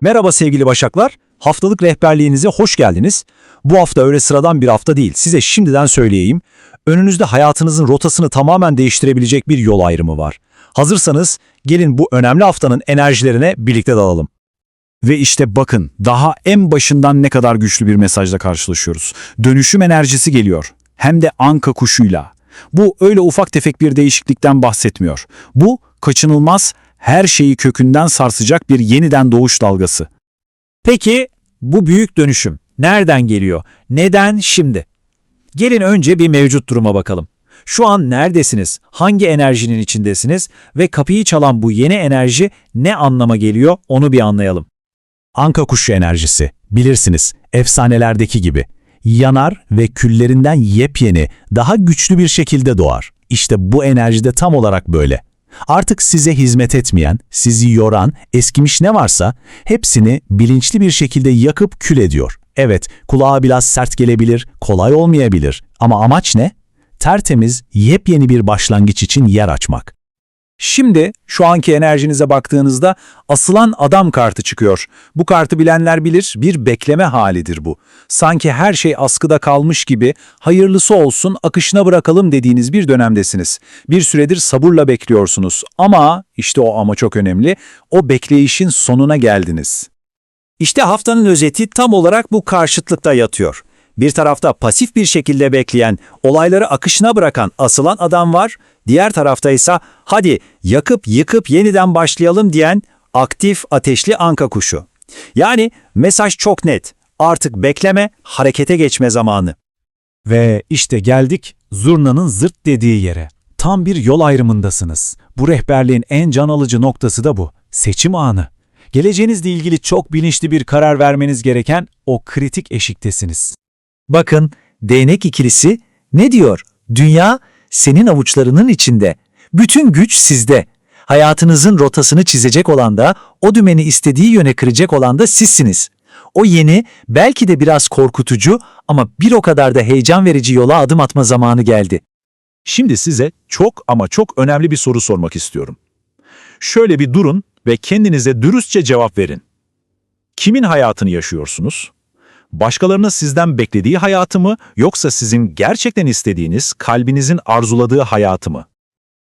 Merhaba sevgili Başaklar, haftalık rehberliğinize hoş geldiniz. Bu hafta öyle sıradan bir hafta değil, size şimdiden söyleyeyim. Önünüzde hayatınızın rotasını tamamen değiştirebilecek bir yol ayrımı var. Hazırsanız gelin bu önemli haftanın enerjilerine birlikte dalalım. Ve işte bakın, daha en başından ne kadar güçlü bir mesajla karşılaşıyoruz. Dönüşüm enerjisi geliyor. Hem de anka kuşuyla. Bu öyle ufak tefek bir değişiklikten bahsetmiyor. Bu kaçınılmaz, her şeyi kökünden sarsacak bir yeniden doğuş dalgası. Peki bu büyük dönüşüm nereden geliyor? Neden şimdi? Gelin önce bir mevcut duruma bakalım. Şu an neredesiniz? Hangi enerjinin içindesiniz? Ve kapıyı çalan bu yeni enerji ne anlama geliyor? Onu bir anlayalım. Anka kuşu enerjisi. Bilirsiniz, efsanelerdeki gibi. Yanar ve küllerinden yepyeni, daha güçlü bir şekilde doğar. İşte bu enerji de tam olarak böyle. Artık size hizmet etmeyen, sizi yoran, eskimiş ne varsa hepsini bilinçli bir şekilde yakıp kül ediyor. Evet, kulağa biraz sert gelebilir, kolay olmayabilir ama amaç ne? Tertemiz, yepyeni bir başlangıç için yer açmak. Şimdi şu anki enerjinize baktığınızda asılan adam kartı çıkıyor. Bu kartı bilenler bilir, bir bekleme halidir bu. Sanki her şey askıda kalmış gibi hayırlısı olsun akışına bırakalım dediğiniz bir dönemdesiniz. Bir süredir sabırla bekliyorsunuz ama işte o ama çok önemli, o bekleyişin sonuna geldiniz. İşte haftanın özeti tam olarak bu karşıtlıkta yatıyor. Bir tarafta pasif bir şekilde bekleyen, olayları akışına bırakan asılan adam var, diğer tarafta ise hadi yakıp yıkıp yeniden başlayalım diyen aktif ateşli anka kuşu. Yani mesaj çok net. Artık bekleme, harekete geçme zamanı. Ve işte geldik zurnanın zırt dediği yere. Tam bir yol ayrımındasınız. Bu rehberliğin en can alıcı noktası da bu. Seçim anı. Geleceğinizle ilgili çok bilinçli bir karar vermeniz gereken o kritik eşiktesiniz. Bakın, değnek ikilisi ne diyor? Dünya senin avuçlarının içinde. Bütün güç sizde. Hayatınızın rotasını çizecek olan da, o dümeni istediği yöne kıracak olan da sizsiniz. O yeni, belki de biraz korkutucu ama bir o kadar da heyecan verici yola adım atma zamanı geldi. Şimdi size çok ama çok önemli bir soru sormak istiyorum. Şöyle bir durun ve kendinize dürüstçe cevap verin. Kimin hayatını yaşıyorsunuz? Başkalarının sizden beklediği hayatı mı yoksa sizin gerçekten istediğiniz, kalbinizin arzuladığı hayatı mı?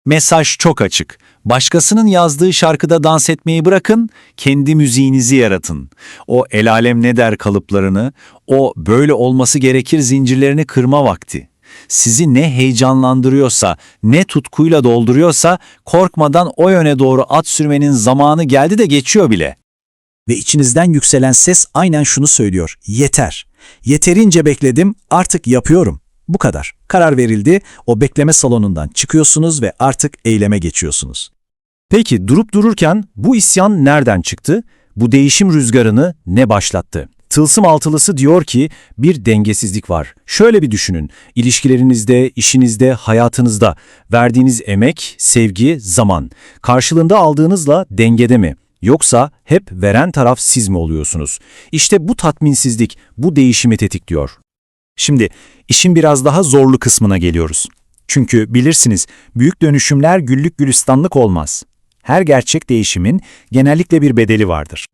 Mesaj çok açık. Başkasının yazdığı şarkıda dans etmeyi bırakın, kendi müziğinizi yaratın. O el alem ne der kalıplarını, o böyle olması gerekir zincirlerini kırma vakti. Sizi ne heyecanlandırıyorsa, ne tutkuyla dolduruyorsa korkmadan o yöne doğru at sürmenin zamanı geldi de geçiyor bile. Ve içinizden yükselen ses aynen şunu söylüyor. Yeter. Yeterince bekledim, artık yapıyorum. Bu kadar. Karar verildi, o bekleme salonundan çıkıyorsunuz ve artık eyleme geçiyorsunuz. Peki durup dururken bu isyan nereden çıktı? Bu değişim rüzgarını ne başlattı? Tılsım altılısı diyor ki bir dengesizlik var. Şöyle bir düşünün. İlişkilerinizde, işinizde, hayatınızda verdiğiniz emek, sevgi, zaman karşılığında aldığınızla dengede mi? Yoksa hep veren taraf siz mi oluyorsunuz? İşte bu tatminsizlik bu değişimi tetikliyor. Şimdi işin biraz daha zorlu kısmına geliyoruz. Çünkü bilirsiniz büyük dönüşümler güllük gülistanlık olmaz. Her gerçek değişimin genellikle bir bedeli vardır.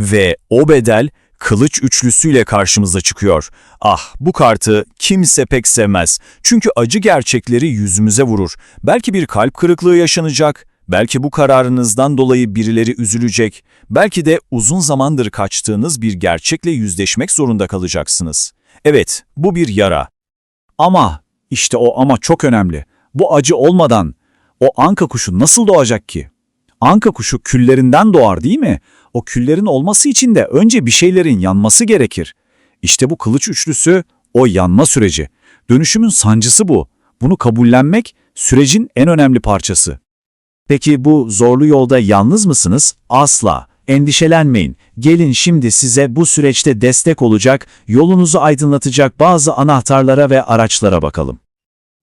Ve o bedel kılıç üçlüsüyle karşımıza çıkıyor. Ah bu kartı kimse pek sevmez. Çünkü acı gerçekleri yüzümüze vurur. Belki bir kalp kırıklığı yaşanacak, belki bu kararınızdan dolayı birileri üzülecek, belki de uzun zamandır kaçtığınız bir gerçekle yüzleşmek zorunda kalacaksınız. Evet, bu bir yara. Ama, işte o ama çok önemli. Bu acı olmadan o anka kuşu nasıl doğacak ki? Anka kuşu küllerinden doğar değil mi? O küllerin olması için de önce bir şeylerin yanması gerekir. İşte bu kılıç üçlüsü o yanma süreci. Dönüşümün sancısı bu. Bunu kabullenmek sürecin en önemli parçası. Peki bu zorlu yolda yalnız mısınız? Asla. Endişelenmeyin. Gelin şimdi size bu süreçte destek olacak, yolunuzu aydınlatacak bazı anahtarlara ve araçlara bakalım.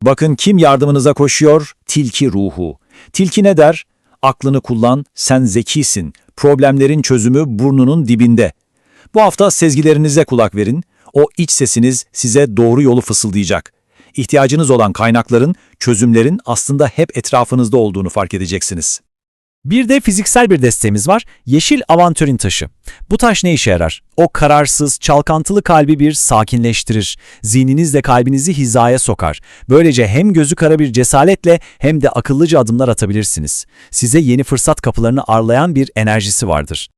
Bakın kim yardımınıza koşuyor? Tilki ruhu. Tilki ne der? Aklını kullan, sen zekisin. Problemlerin çözümü burnunun dibinde. Bu hafta sezgilerinize kulak verin. O iç sesiniz size doğru yolu fısıldayacak. İhtiyacınız olan kaynakların, çözümlerin aslında hep etrafınızda olduğunu fark edeceksiniz. Bir de fiziksel bir desteğimiz var. Yeşil avantürin taşı. Bu taş ne işe yarar? O kararsız, çalkantılı kalbi bir sakinleştirir. Zihninizle kalbinizi hizaya sokar. Böylece hem gözü kara bir cesaretle hem de akıllıca adımlar atabilirsiniz. Size yeni fırsat kapılarını arlayan bir enerjisi vardır.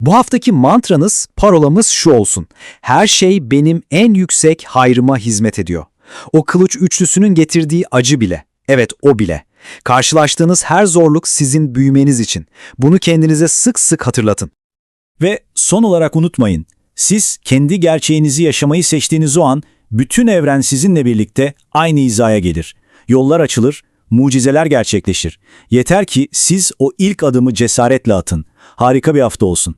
Bu haftaki mantranız, parolamız şu olsun. Her şey benim en yüksek hayrıma hizmet ediyor. O kılıç üçlüsünün getirdiği acı bile. Evet o bile. Karşılaştığınız her zorluk sizin büyümeniz için. Bunu kendinize sık sık hatırlatın. Ve son olarak unutmayın, siz kendi gerçeğinizi yaşamayı seçtiğiniz o an, bütün evren sizinle birlikte aynı hizaya gelir. Yollar açılır, mucizeler gerçekleşir. Yeter ki siz o ilk adımı cesaretle atın. Harika bir hafta olsun.